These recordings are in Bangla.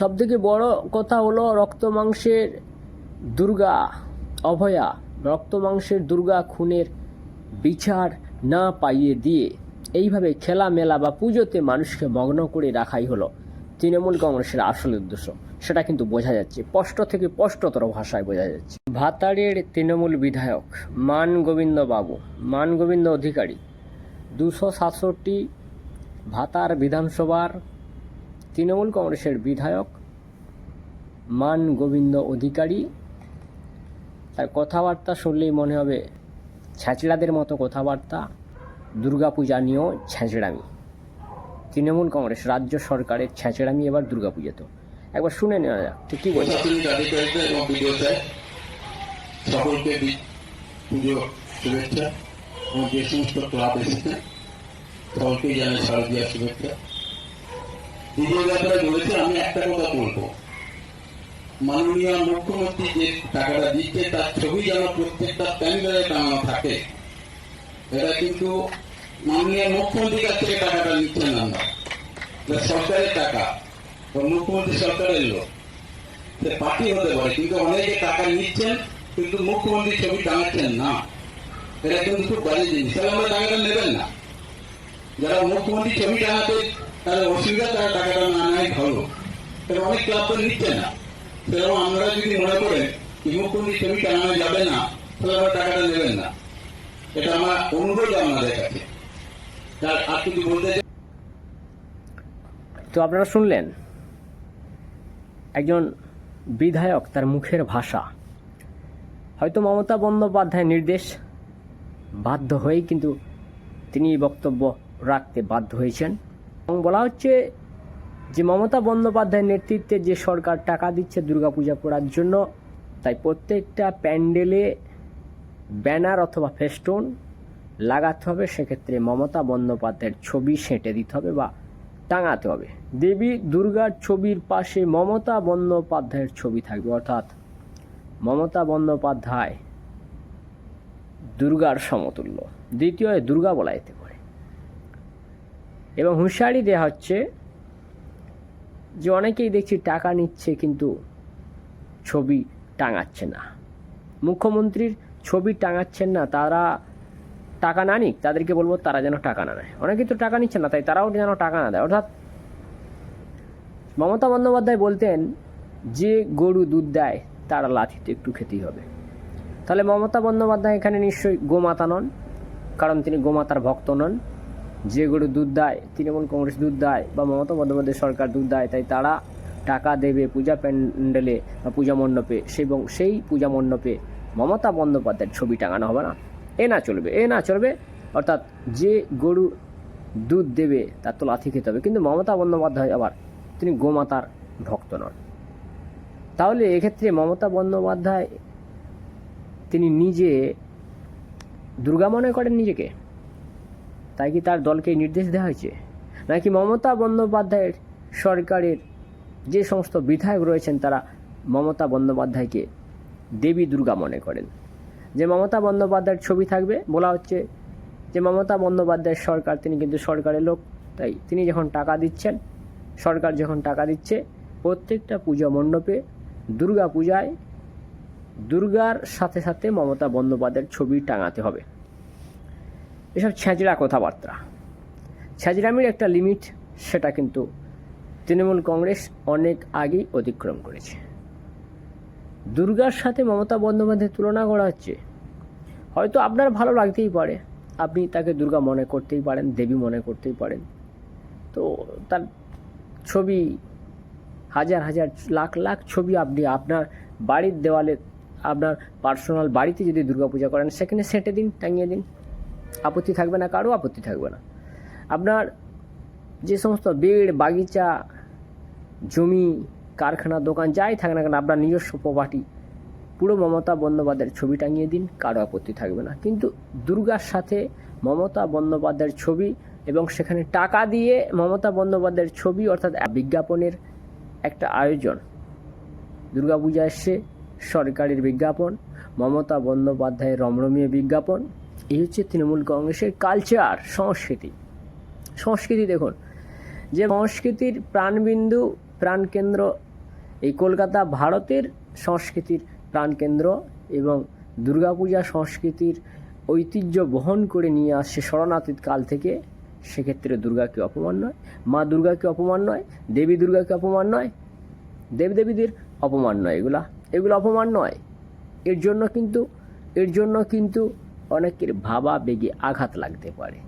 সবথেকে বড় কথা হলো রক্ত মাংসের দুর্গা অভয়া। রক্ত মাংসের দুর্গা খুনের বিচার না পাইয়ে দিয়ে এইভাবে খেলা মেলা বা পুজোতে মানুষকে মগ্ন করে রাখাই হলো তৃণমূল কংগ্রেসের আসল উদ্দেশ্য। সেটা কিন্তু বোঝা যাচ্ছে। স্পষ্ট থেকে স্পষ্টতর ভাষায় বোঝা যাচ্ছে। ভাতারের তৃণমূল বিধায়ক মান গোবিন্দ বাবু মান গোবিন্দ অধিকারী, দুশো সাতষট্টি ভাতার বিধানসভার তৃণমূল কংগ্রেসের বিধায়ক, মান গোবিন্দ অধিকারী। তার কথাবার্তা শুনলেই মনে হবে ছ্যাঁচড়াদের মতো কথাবার্তা, দুর্গাপূজা নিয়েও ছ্যাঁচড়ামি। তৃণমূল কংগ্রেস রাজ্য সরকারের ছ্যাঁচড়ামি এবার দুর্গাপূজাতেও। একবার শুনে নেওয়া যাক, ঠিক কী বলছে? সকলকে পুজো শুভেচ্ছা এবং যে সমস্ত ক্লাব এসেছে সকলকে জানাই শারদীয় শুভেচ্ছা। দ্বিতীয় ব্যাপারে বলেছে আমি একটা কথা বলব। মাননীয় মুখ্যমন্ত্রী যে টাকাটা দিচ্ছে তার ছবি যেন প্রত্যেকটা প্যান্ডেলে টাঙানো থাকে। এটা কিন্তু মাননীয় মুখ্যমন্ত্রীর কাছ থেকে টাকাটা নিচ্ছেন আমরা। সরকারের টাকা মুখ্যমন্ত্রী সরকারের লোক। সে পার্টি হতে পারে, কিন্তু অনেকে টাকা নিচ্ছেন, কিন্তু মুখ্যমন্ত্রী ছবি টাঙাচ্ছেন না। এটা কিন্তু খুব বাজে জিনিস। তাহলে আমরা টাকাটা নেবেন না। যারা মুখ্যমন্ত্রী ছবি টাঙাতে তাদের অসুবিধা তারা টাকাটা না নেয় ভালো। তবে অনেক ক্লাব তো নিচ্ছে না। সেরকম আমরা যদি মনে করেন মুখ্যমন্ত্রী ছবি টাঙানো যাবে না, তাহলে আমরা টাকাটা নেবেন না। এটা আমার অনুরোধ আপনাদের কাছে। তার আর কিছু বলতে তো আপনারা শুনলেন, একজন বিধায়ক তার মুখের ভাষা। হয়তো মমতা বন্দ্যোপাধ্যায়ের নির্দেশ বাধ্য হয়েই কিন্তু তিনি বক্তব্য রাখতে বাধ্য হয়েছেন। এবং বলা হচ্ছে যে মমতা বন্দ্যোপাধ্যায়ের নেতৃত্বে যে সরকার টাকা দিচ্ছে দুর্গাপূজা করার জন্য, তাই প্রত্যেকটা প্যান্ডেলে ব্যানার অথবা ফেস্টুন লাগাতে হবে। সেক্ষেত্রে মমতা বন্দ্যোপাধ্যায়ের ছবি সেঁটে দিতে হবে বা টাঙাতে হবে। দেবী দুর্গার ছবির পাশে মমতা বন্দ্যোপাধ্যায়ের ছবি থাকবে। অর্থাৎ মমতা বন্দ্যোপাধ্যায় দুর্গার সমতুল্য। দ্বিতীয় দুর্গা বলা যেতে এবং হুঁশিয়ারি দেওয়া হচ্ছে যে অনেকেই দেখছি টাকা নিচ্ছে কিন্তু ছবি টাঙাচ্ছে না। মুখ্যমন্ত্রীর ছবি টাঙাচ্ছেন না, তারা টাকা না নিক, তাদেরকে বলব তারা যেন টাকা না নেয়। অনেকে তো টাকা নিচ্ছে না, তাই তারাও যেন টাকা না দেয়। অর্থাৎ মমতা বন্দ্যোপাধ্যায় বলতেন, যে গরু দুধ দেয়, তার লাঠিতে একটু খেতেই হবে। তাহলে মমতা বন্দ্যোপাধ্যায় এখানে নিশ্চয়ই গোমাতা নন, কারণ তিনি গোমাতার ভক্ত নন। যে গরু দুধ দেয়, তৃণমূল কংগ্রেস দুধ দেয় বা মমতা বন্দ্যোপাধ্যায় সরকার দুধ দেয়, তাই তারা টাকা দেবে পূজা প্যান্ডেলে বা পূজা মণ্ডপে এবং সেই পূজা মণ্ডপে মমতা বন্দ্যোপাধ্যায়ের ছবি টাঙানো হবে না। এ না চলবে, এ না চলবে। অর্থাৎ যে গরু দুধ দেবে, তার তো লাথি খেতে হবে। কিন্তু মমতা বন্দ্যোপাধ্যায় আবার তিনি গোমাতার ভক্ত নন। তাহলে এক্ষেত্রে মমতা বন্দ্যোপাধ্যায় তিনি নিজে দুর্গা মনে করেন নিজেকে? তাই কি তার দলকে নির্দেশ দেওয়া হয়েছে? নাকি মমতা বন্দ্যোপাধ্যায়ের সরকারের যে সমস্ত বিধায়ক রয়েছেন তারা মমতা বন্দ্যোপাধ্যায়কে দেবী দুর্গা মনে করেন? যে মমতা বন্দ্যোপাধ্যায়ের ছবি থাকবে, বলা হচ্ছে যে মমতা বন্দ্যোপাধ্যায়ের সরকার, তিনি কিন্তু সরকারের লোক, তাই তিনি যখন টাকা দিচ্ছেন, সরকার যখন টাকা দিচ্ছে, প্রত্যেকটা পূজা মণ্ডপে দুর্গা পূজায় দুর্গার সাথে সাথে মমতা বন্দ্যোপাধ্যায়ের ছবি টাঙাতে হবে। এসব ছ্যাঁচড়া কথাবার্তা। ছ্যাঁচড়ামির একটা লিমিট, সেটা কিন্তু তৃণমূল কংগ্রেস অনেক আগেই অতিক্রম করেছে। দুর্গার সাথে মমতা বন্দ্যোপাধ্যায়ের তুলনা করা হচ্ছে। হয়তো আপনার ভালো লাগতেই পারে। আপনি তাকে দুর্গা মনে করতেই পারেন, দেবী মনে করতেই পারেন। তো তার ছবি, হাজার হাজার, লাখ লাখ ছবি আপনি আপনার বাড়ির দেওয়ালে, আপনার পার্সোনাল বাড়িতে যদি দুর্গাপূজা করেন, সেখানে সেঁটে দিন, টাঙিয়ে দিন। আপত্তি থাকবে না, কারও আপত্তি থাকবে না। আপনার যে সমস্ত বেড, বাগিচা, জমি, কারখানা, দোকান যাই থাকে না কেন, আপনার নিজস্ব প্রপার্টি পুরো মমতা বন্দ্যোপাধ্যায়ের ছবি টাঙিয়ে দিন, কারও আপত্তি থাকবে না। কিন্তু দুর্গার সাথে মমতা বন্দ্যোপাধ্যায়ের ছবি এবং সেখানে টাকা দিয়ে মমতা বন্দ্যোপাধ্যায়ের ছবি, অর্থাৎ বিজ্ঞাপনের একটা আয়োজন। দুর্গাপূজা এসছে সরকারের বিজ্ঞাপন, মমতা বন্দ্যোপাধ্যায়ের রমরমীয় বিজ্ঞাপন এই হচ্ছে তৃণমূল কংগ্রেসের কালচার, সংস্কৃতি। সংস্কৃতি দেখুন, যে সংস্কৃতির প্রাণবিন্দু, প্রাণকেন্দ্র এই কলকাতা ভারতের সংস্কৃতির প্রাণকেন্দ্র এবং দুর্গাপূজা সংস্কৃতির ঐতিহ্য বহন করে নিয়ে আসছে শরণাতীত কাল থেকে, সেক্ষেত্রে দুর্গাকে অপমান নয়, মা দুর্গাকে অপমান নয়, দেবী দুর্গাকে অপমান নয় দেবদেবীদের অপমান নয় এগুলা। এগুলো অপমান নয়। এর জন্য কিন্তু, এর জন্য কিন্তু অনেকের ভাবা বেগে আঘাত লাগতে পারে,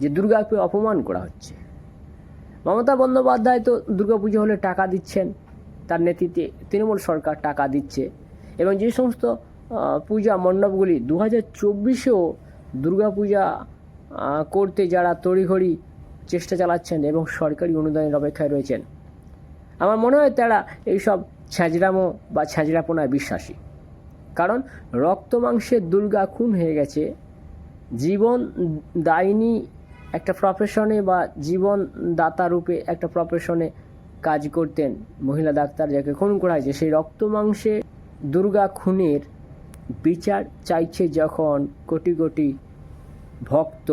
যে দুর্গাকে অপমান করা হচ্ছে। মমতা বন্দ্যোপাধ্যায় তো দুর্গাপুজো হলে টাকা দিচ্ছেন, তার নেতৃত্বে তৃণমূল সরকার টাকা দিচ্ছে এবং যে সমস্ত পূজা মণ্ডপগুলি দু হাজার চব্বিশেও দুর্গাপূজা করতে যারা তড়িঘড়ি চেষ্টা চালাচ্ছেন এবং সরকারি অনুদানের অপেক্ষায় রয়েছেন। আমার মনে হয় তারা এইসব ছ্যাঁচড়ামো বা ছ্যাঁচড়াপোনায় বিশ্বাসী। কারণ রক্ত মাংসের দুর্গা খুন হয়ে গেছে। জীবন দায়নি একটা প্রফেশনে বা জীবন দাতা রূপে একটা প্রফেশনে কাজ করতেন মহিলা ডাক্তার যাকে খুন করা হয়েছে। সেই রক্ত মাংসে দুর্গা খুনের বিচার চাইছে যখন কোটি কোটি ভক্ত,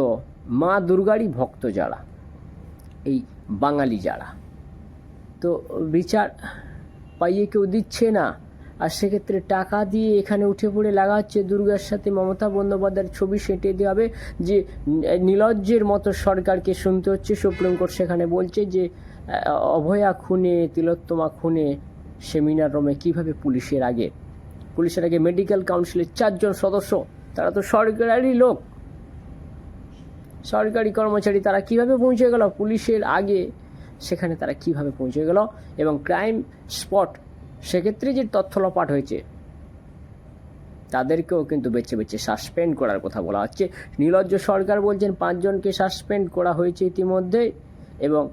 মা দুর্গারই ভক্ত যারা, এই বাঙালি যারা। তো বিচার পাইয়ে কেউ দিচ্ছে না। আর সেক্ষেত্রে টাকা দিয়ে এখানে উঠে পড়ে লাগাচ্ছে দুর্গার সাথে মমতা বন্দ্যোপাধ্যায়ের ছবি সেঁটে দেওয়া হবে যে নিলজ্জের মতো সরকারকে শুনতে হচ্ছে। সুপ্রিম কোর্ট সেখানে বলছে যে অভয়া খুনে, তিলোত্তমা খুনে সেমিনার রুমে কীভাবে পুলিশের আগে? পুলিশের আগে মেডিকেল কাউন্সিলের চারজন সদস্য, তারা তো সরকারি লোক। সরকারি কর্মচারী, তারা কীভাবে পৌঁছে গেল? পুলিশের আগে সেখানে তারা কীভাবে পৌঁছে গেল? এবং ক্রাইম স্পট সেক্ষেত্রে যে তথ্য লোপাট হয়েছে, তাদেরকেও কিন্তু বেছে বেছে সাসপেন্ড করার কথা বলা হচ্ছে। নীলজ্জ সরকার বলছেন, পাঁচজনকে সাসপেন্ড করা হয়েছে ইতিমধ্যে এবং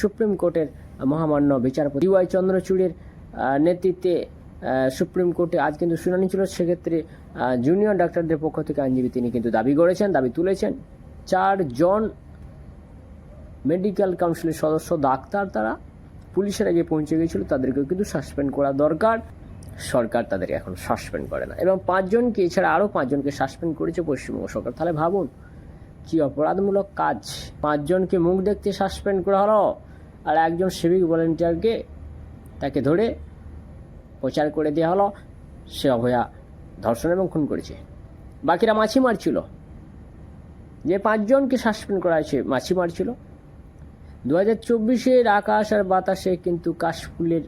সুপ্রিম কোর্টের মহামান্য বিচারপতি ওয়াই চন্দ্রচূড়ের নেতৃত্বে সুপ্রিম কোর্টে আজ কিন্তু শুনানি ছিল। সেক্ষেত্রে জুনিয়র ডাক্তারদের পক্ষ থেকে আইনজীবী তিনি কিন্তু দাবি করেছেন, দাবি তুলেছেন। চারজন মেডিকেল কাউন্সিলের সদস্য, ডাক্তার তারা পুলিশের আগে পৌঁছে গিয়েছিল তাদেরকেও কিন্তু সাসপেন্ড করা দরকার। সরকার তাদের এখন সাসপেন্ড করে না। এবং পাঁচজনকে, এছাড়া আরও পাঁচজনকে সাসপেন্ড করেছে পশ্চিমবঙ্গ সরকার। তাহলে ভাবুন, কি অপরাধমূলক কাজ? পাঁচজনকে মুখ দেখতে সাসপেন্ড করা হলো, আর একজন সিভিক ভলেন্টিয়ারকে তাকে ধরে প্রচার করে দেওয়া হলো। সে অভয়া ধর্ষণ এবং খুন করেছে। বাকিরা মাছি মারছিল যে পাঁচজনকে সাসপেন্ড করা হয়েছে মাছি মারছিল দু হাজার চব্বিশের আকাশ আর বাতাসে কিন্তু কাশফুলের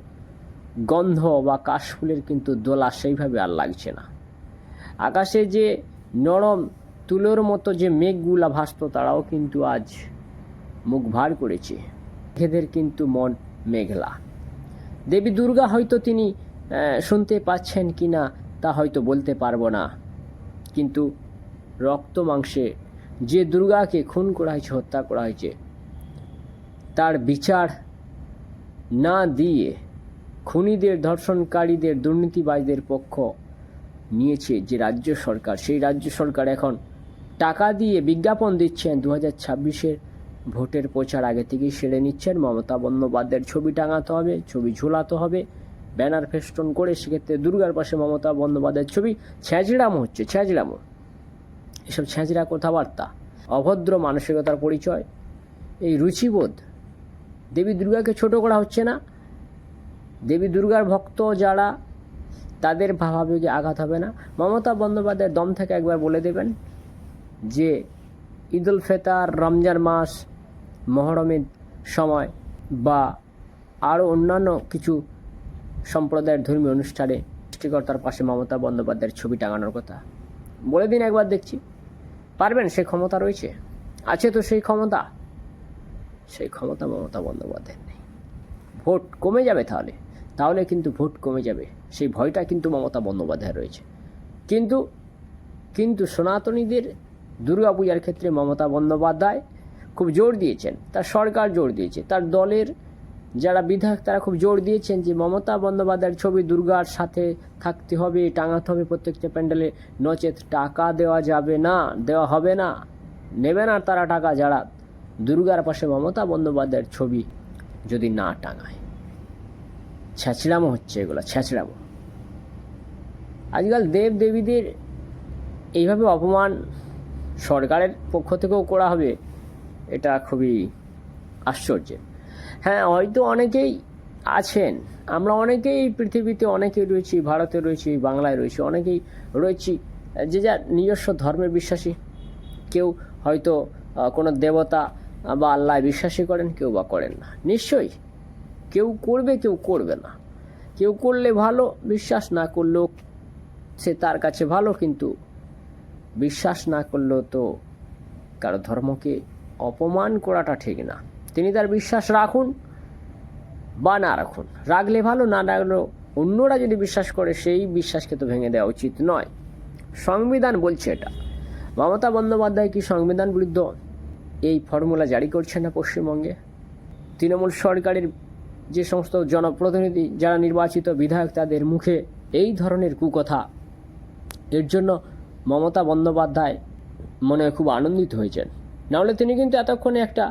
গন্ধ বা কাশফুলের কিন্তু দোলা সেইভাবে আর লাগছে না। আকাশে যে নরম তুলোর মতো যে মেঘগুলা ভাসত, তারাও কিন্তু আজ মুখ ভার করেছে। মেঘেদের কিন্তু মন মেঘলা। দেবী দুর্গা হয়তো তিনি শুনতে পাচ্ছেন কি না তা হয়তো বলতে পারব না। কিন্তু রক্ত মাংসে যে দুর্গাকে খুন করা হয়েছে, হত্যা করা হয়েছে তার বিচার না দিয়ে খুনিদের, ধর্ষণকারীদের, দুর্নীতিবাজদের পক্ষ নিয়েছে যে রাজ্য সরকার। সেই রাজ্য সরকার এখন টাকা দিয়ে বিজ্ঞাপন দিচ্ছেন। দু হাজার ভোটের প্রচার আগে থেকেই সেরে নিচ্ছেন। মমতা বন্দ্যোপাধ্যায়ের ছবি টাঙাতে হবে, ছবি ঝোলাতে হবে, ব্যানার ফেস্টন করে সেক্ষেত্রে দুর্গার পাশে মমতা বন্দ্যোপাধ্যায়ের ছবি ছ্যাঁচড়ামো হচ্ছে, ছ্যাঁচড়ামো। এসব ছ্যাঁচড়া কথাবার্তা, অভদ্র মানসিকতার পরিচয়, এই রুচিবোধ দেবী দুর্গাকে ছোট করা হচ্ছে না। দেবী দুর্গার ভক্ত যারা, তাদের ভাবাবেগে আঘাত হবে না। মমতা বন্দ্যোপাধ্যায় দম থেকে একবার বলে দেবেন যে, ঈদ উল ফেতার, রমজান মাস, মহরমের সময় বা আরও অন্যান্য কিছু সম্প্রদায়ের ধর্মীয় অনুষ্ঠানে সৃষ্টিকর্তার পাশে মমতা বন্দ্যোপাধ্যায়ের ছবি টাঙানোর কথা। বলে দিন একবার দেখছি। পারবেন? সেই ক্ষমতা রয়েছে। আছে তো সেই ক্ষমতা? সেই ক্ষমতা মমতা বন্দ্যোপাধ্যায়ের নেই। ভোট কমে যাবে তাহলে। তাহলে কিন্তু ভোট কমে যাবে। সেই ভয়টা কিন্তু মমতা বন্দ্যোপাধ্যায় রয়েছে। কিন্তু কিন্তু সনাতনীদের দুর্গাপূজার ক্ষেত্রে মমতা বন্দ্যোপাধ্যায় খুব জোর দিয়েছেন। তার সরকার জোর দিয়েছে। তার দলের যারা বিধায়ক, তারা খুব জোর দিয়েছেন যে মমতা বন্দ্যোপাধ্যায়ের ছবি দুর্গার সাথে থাকতে হবে, টাঙাতে হবে প্রত্যেকটা প্যান্ডেলে। নচেত টাকা দেওয়া যাবে না, দেওয়া হবে না। নেবে না তারা টাকা যারা। দুর্গার পাশে মমতা বন্দ্যোপাধ্যায়ের ছবি যদি না টাঙায়। ছ্যাঁচড়ামো হচ্ছে এগুলো, ছ্যাঁচড়ামো। আজকাল দেব দেবীদের এইভাবে অপমান সরকারের পক্ষ থেকেও করা হবে, এটা খুবই আশ্চর্যের। হ্যাঁ হয়তো অনেকেই আছেন, আমরা অনেকেই পৃথিবীতে অনেকেই রয়েছি, ভারতে রয়েছি, বাংলায় রয়েছি, অনেকেই রয়েছি, যে যার নিজস্ব ধর্মে বিশ্বাসী। কেউ হয়তো কোনো দেবতা বা আল্লাহ বিশ্বাসী করেন, কেউ বা করেন না। নিশ্চয়ই, কেউ করবে কেউ করবে না। কেউ করলে ভালো, বিশ্বাস না করলেও সে তার কাছে ভালো, কিন্তু বিশ্বাস না করলেও তো কারও ধর্মকে অপমান করাটা ঠিক না। তিনি তার বিশ্বাস রাখুন বা না রাখুন। রাখলে ভালো, না রাখলেও অন্যরা যদি বিশ্বাস করে, সেই বিশ্বাসকে তো ভেঙে দেওয়া উচিত নয়। সংবিধান বলছে এটা। মমতা বন্দ্যোপাধ্যায় কি সংবিধান বিরুদ্ধ এই ফর্মুলা জারি করছে না পশ্চিমবঙ্গে। তৃণমূল সরকারের যে সমস্ত জনপ্রতিনিধি, যারা নির্বাচিত বিধায়ক, তাদের মুখে এই ধরনের কুকথা। এর জন্য মমতা বন্দ্যোপাধ্যায় মনে খুব আনন্দিত হয়েছেন। নাহলে তিনি কিন্তু এতক্ষণে একটা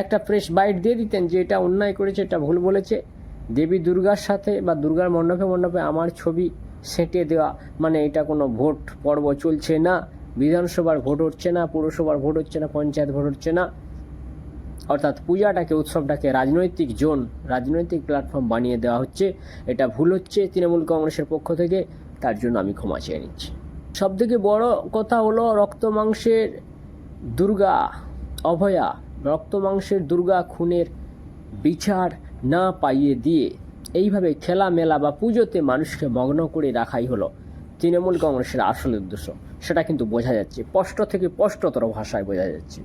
একটা প্রেস বাইট দিয়ে দিতেন যে এটা অন্যায় করেছে, এটা ভুল বলেছে। দেবী দুর্গার সাথে বা দুর্গার মণ্ডপে মণ্ডপে আমার ছবি সেঁটে দেওয়া মানে এটা কোনো ভোট পর্ব চলছে না। বিধানসভার ভোট হচ্ছে না, পুরসভার ভোট হচ্ছে না, পঞ্চায়েত ভোট হচ্ছে না। অর্থাৎ পূজাটাকে, উৎসবটাকে রাজনৈতিক জোন, রাজনৈতিক প্ল্যাটফর্ম বানিয়ে দেওয়া হচ্ছে। এটা ভুল হচ্ছে তৃণমূল কংগ্রেসের পক্ষ থেকে, তার জন্য আমি ক্ষমা চেয়ে নিচ্ছি। সবথেকে বড় কথা হলো রক্ত মাংসের দুর্গা, অভয়া। রক্ত মাংসের দুর্গা খুনের বিচার না পাইয়ে দিয়ে এইভাবে খেলা মেলা বা পুজোতে মানুষকে মগ্ন করে রাখাই হলো তৃণমূল কংগ্রেসের আসল উদ্দেশ্য। সেটা কিন্তু বোঝা যাচ্ছে। স্পষ্ট থেকে স্পষ্টতর ভাষায় বোঝা যাচ্ছে।